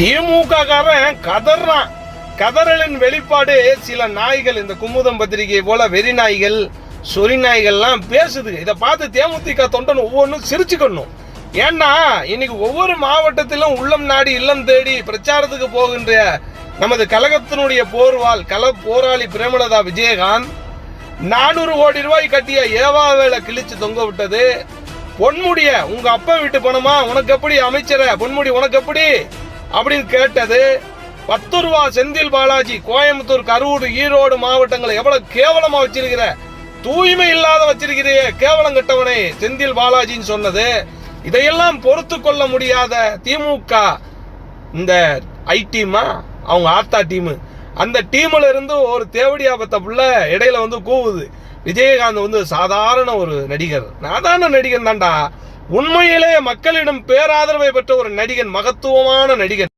திமுக காரன் கதறான் கதறலின் வெளிப்பாடு சில நாய்கள் இந்த குமுதம் பத்திரிகை போல வெறி நாய்கள் சொறி நாய்கள்லாம் பேசுது. இதை பார்த்து தேமுதிக தொண்டன் ஒவ்வொன்றும் சிரிச்சுக்கணும். ஏன்னா இன்னைக்கு ஒவ்வொரு மாவட்டத்திலும் உள்ளம் நாடி இல்லம் தேடி பிரச்சாரத்துக்கு போகின்ற நமது கழகத்தினுடைய போர்வால் கல போராளி பிரேமலதா விஜயகாந்த் நானூறு கோடி ரூபாய் கட்டிய ஏவா வேலை கிழிச்சு தொங்க விட்டது. பொன்முடிய உங்க அப்பா வீட்டு பணமா? உனக்கு எப்படி அமைச்சர? பொன்முடி உனக்கு எப்படி? அப்படின்னு கேட்டது பத்து ரூபா செந்தில் பாலாஜி கோயம்புத்தூர் கரூர் ஈரோடு மாவட்டங்களை எவ்வளவு கேவலமா வச்சிருக்கிற? தூய்மை இல்லாத வச்சிருக்கிறியே கேவலம் கட்டவனை செந்தில் பாலாஜின்னு சொன்னது. இதையெல்லாம் பொறுத்து கொள்ள முடியாத திமுக இந்த ஐ டீமா? அவங்க ஆத்தா டீமு. அந்த டீம்ல இருந்து ஒரு தேவடியாபத்த புள்ள இடையில வந்து கூவுது. விஜயகாந்த் வந்து சாதாரண ஒரு நடிகர். சாதாரண நடிகன் தான்டா. உண்மையிலே மக்களிடம் பேராதரவை பெற்ற ஒரு நடிகன் மகத்துவமான நடிகன்.